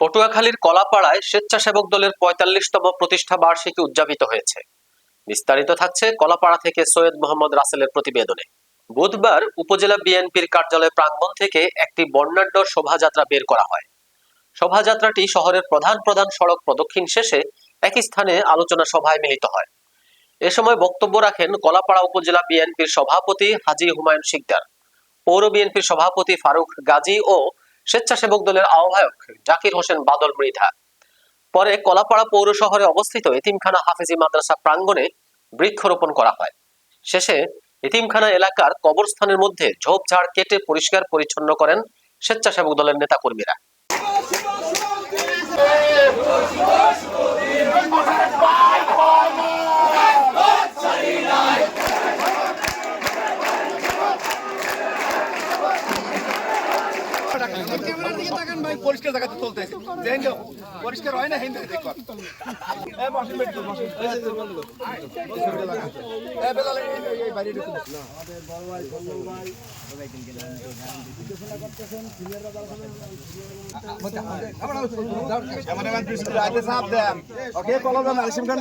পটুয়াখালীর কলাপাড়ায় স্বেচ্ছাসেবক দলের পঁয়তাল্লিশতম প্রতিষ্ঠা বার্ষিকী উদযাপিত হয়েছে। বিস্তারিত থাকছে কলাপাড়া থেকে সৈয়দ মোহাম্মদ রাসেলের প্রতিবেদনে। বুধবার উপজেলা বিএনপির কার্যালয় প্রাঙ্গণ থেকে একটি বর্ণাঢ্য শোভাযাত্রা বের করা হয়। শোভাযাত্রাটি শহরের প্রধান প্রধান সড়ক প্রদক্ষিণ শেষে একই স্থানে আলোচনা সভায় মিলিত হয়। এ সময় বক্তব্য রাখেন কলাপাড়া উপজেলা বিএনপির সভাপতি হাজী হুমায়ুন শিকদার, পৌর বিএনপির সভাপতি ফারুক গাজী ও স্বেচ্ছাসেবক দলের আহ্বায়ক জাকির হোসেন বাদল মৃধা। পরে কলাপাড়া পৌর শহরে অবস্থিত এতিমখানা হাফেজি মাদ্রাসা প্রাঙ্গণে বৃক্ষরোপণ করা হয়। শেষে এতিমখানা এলাকার কবরস্থানের মধ্যে ঝোপঝাড় কেটে পরিষ্কার পরিচ্ছন্ন করেন স্বেচ্ছাসেবক দলের নেতাকর্মীরা। ক্যামেরার দিকে তাকান ভাই পরিষ্কার জায়গাতে চলতে আছে পরিষ্কার হয় না হেন এই বেট তো এই এই এই ঢুকুন দেন। ওকে কলম দেন আলিশিম খান